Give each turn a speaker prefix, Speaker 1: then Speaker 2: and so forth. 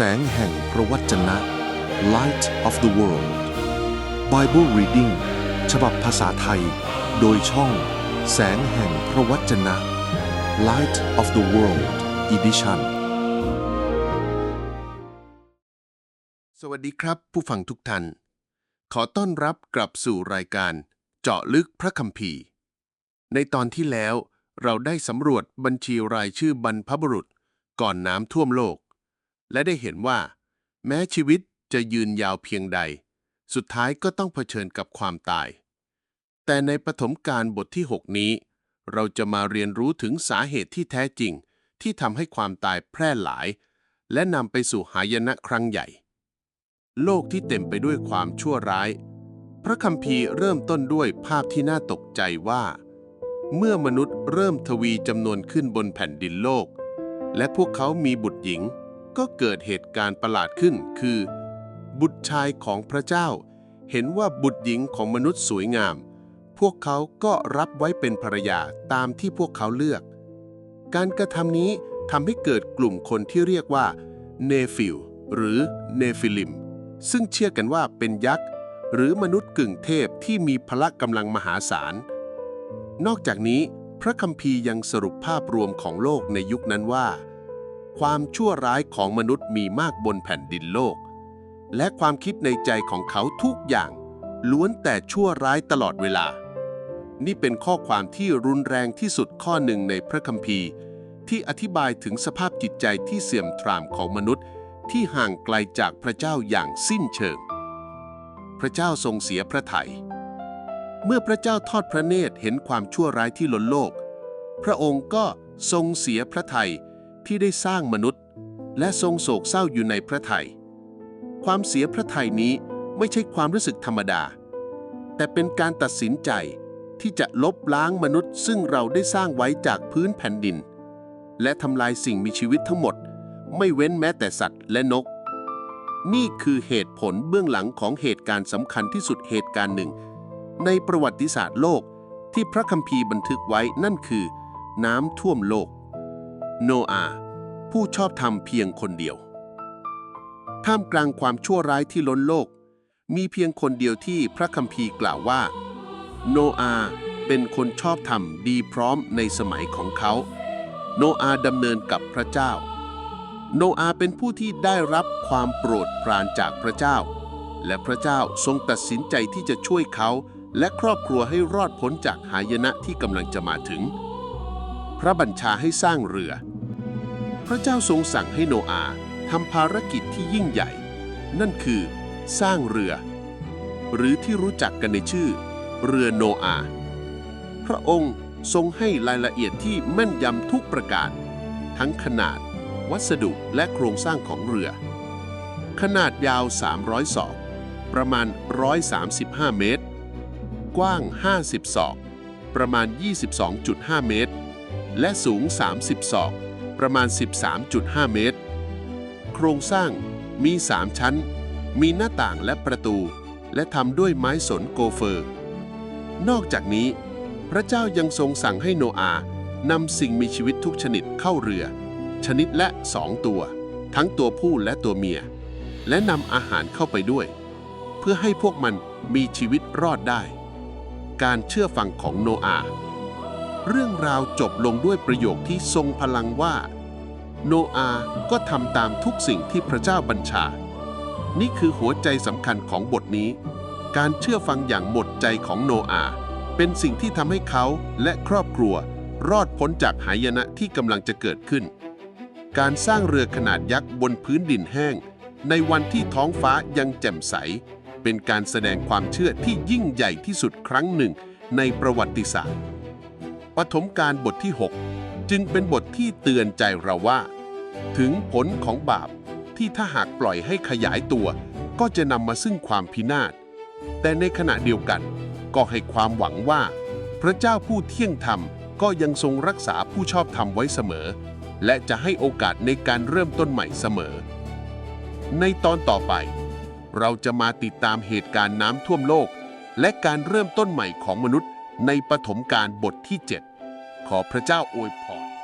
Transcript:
Speaker 1: แสงแห่งพระวจนะ Light of the World Bible Reading ฉบับภาษาไทย โดยช่อง แสงแห่งพระวจนะ Light of the World Edition
Speaker 2: สวัสดีครับ ผู้ฟังทุกท่าน ขอต้อนรับกลับสู่รายการ เจาะลึกพระคัมภีร์ ในตอนที่แล้วเราได้สำรวจบัญชีรายชื่อบรรพบุรุษก่อนน้ำท่วมโลก และได้เห็นว่า แม้ชีวิตจะยืนยาวเพียงใด สุดท้ายก็ต้องเผชิญกับความตาย แต่ในปฐมกาลบทที่ 6 นี้ เราจะมาเรียนรู้ถึงสาเหตุที่แท้จริง ที่ทำให้ความตายแพร่หลาย และนำไปสู่หายนะครั้งใหญ่ โลกที่เต็มไปด้วยความชั่วร้าย พระคัมภีร์เริ่มต้นด้วยภาพที่น่าตกใจว่า เมื่อมนุษย์เริ่มทวีจำนวนขึ้นบนแผ่นดินโลก และพวกเขามีบุตรหญิง ก็เกิดเหตุการณ์ประหลาดขึ้น คือ บุตรชายของพระเจ้า เห็นว่าบุตรหญิงของมนุษย์สวยงาม พวกเขาก็รับไว้เป็นภรรยาตามที่พวกเขาเลือก การกระทำนี้ทำให้เกิดกลุ่มคนที่เรียกว่าเนฟิลหรือเนฟิลิม ซึ่งเชื่อกันว่าเป็นยักษ์หรือมนุษย์กึ่งเทพที่มีพละกำลังมหาศาล นอกจากนี้ พระคัมภีร์ยังสรุปภาพรวมของโลกในยุคนั้นว่า ความชั่วร้ายของมนุษย์มีมากบนแผ่นดินโลก และความคิดในใจของเขาทุกอย่าง ล้วนแต่ชั่วร้ายตลอดเวลา นี่เป็นข้อความที่รุนแรงที่สุดข้อหนึ่งในพระคัมภีร์ ที่อธิบายถึงสภาพจิตใจที่เสื่อมทรามของมนุษย์ ที่ห่างไกลจากพระเจ้าอย่างสิ้นเชิง พระเจ้าทรงเสียพระทยัยเมื่อพระเจ้าทอดพระเนตรเห็นความชั่วร้ายที่ล้นโลก พระองค์ก็ทรงเสียพระทัย ที่ได้สร้างมนุษย์ และทรงโศกเศร้าอยู่ในพระทยัย ความเสียพระทัยนี้ไม่ใช่ความรู้สึกธรรมดา แต่เป็นการตัดสินใจที่จะลบล้างมนุษย์ ซึ่งเราได้สร้างไว้จากพื้นแผ่นดิน และทำลายสิ่งมีชีวิตทั้งหมด ไม่เว้นแม้แต่สัตว์และนก นี่คือเหตุผลเบื้องหลังของเหตุการณ์สำคัญที่สุดเหตุการณ์หนึ่ง ในประวัติศาสตร์โลกที่พระคัมภีร์บันทึกไว้นั่นคือ น้ำท่วมโลก โนอาห์ผู้ชอบธรรมเพียงคนเดียว ท่ามกลางความชั่วร้ายที่ล้นโลก มีเพียงคนเดียวที่พระคัมภีร์กล่าวว่า โนอาห์เป็นคนชอบธรรมดีพร้อมในสมัยของเขา โนอาห์ดำเนินกับพระเจ้า โนอาห์เป็นผู้ที่ได้รับความโปรดปรานจากพระเจ้า และพระเจ้าทรงตัดสินใจที่จะช่วยเขา และครอบครัวให้รอดพ้นจากหายนะที่กำลังจะมาถึง พระบัญชาให้สร้างเรือ พระเจ้าทรงสั่งให้โนอาทำภารกิจที่ยิ่งใหญ่ นั่นคือ สร้างเรือ หรือที่รู้จักกันในชื่อ เรือโนอา พระองค์ทรงให้รายละเอียดที่แม่นยำทุกประการ ทั้งขนาด วัสดุและโครงสร้างของเรือ ขนาดยาว 300ศอกประมาณ 135 เมตร กว้าง 50ศอกประมาณ 22.5 เมตร และสูง 30 ศอก ประมาณ 13.5 เมตร โครงสร้างมี 3 ชั้น มีหน้าต่างและประตู และทำด้วยไม้สนโกเฟอร์ นอกจากนี้ พระเจ้ายังทรงสั่งให้โนอาห์นำสิ่งมีชีวิตทุกชนิดเข้าเรือ ชนิดละสองตัว ทั้งตัวผู้และตัวเมีย และนำอาหารเข้าไปด้วย เพื่อให้พวกมันมีชีวิตรอดได้ การเชื่อฟังของโนอาห์ เรื่องราวจบลงด้วยประโยคที่ทรงพลังว่า โนอาห์ก็ทำตามทุกสิ่งที่พระเจ้าบัญชา นี่คือหัวใจสำคัญของบทนี้ การเชื่อฟังอย่างหมดใจของโนอาห์เป็นสิ่งที่ทำให้เขาและครอบครัว รอดพ้นจากหายนะที่กำลังจะเกิดขึ้น การสร้างเรือขนาดยักษ์บนพื้นดินแห้ง ในวันที่ท้องฟ้ายังแจ่มใส เป็นการแสดงความเชื่อที่ยิ่งใหญ่ที่สุดครั้งหนึ่งในประวัติศาสตร์ ปฐมกาลบทที่ 6 จึงเป็นบทที่เตือนใจเราว่า ถึงผลของบาปที่ถ้าหากปล่อยให้ขยายตัว ก็จะนำมาซึ่งความพินาศ แต่ในขณะเดียวกัน ก็ให้ความหวังว่า พระเจ้าผู้เที่ยงธรรมก็ยังทรงรักษาผู้ชอบธรรมไว้เสมอ และจะให้โอกาสในการเริ่มต้นใหม่เสมอ ในตอนต่อไป เราจะมาติดตามเหตุการณ์น้ำท่วมโลก และการเริ่มต้นใหม่ของมนุษย์ ในปฐมกาลบทที่ 7 ขอพระเจ้าอวยพร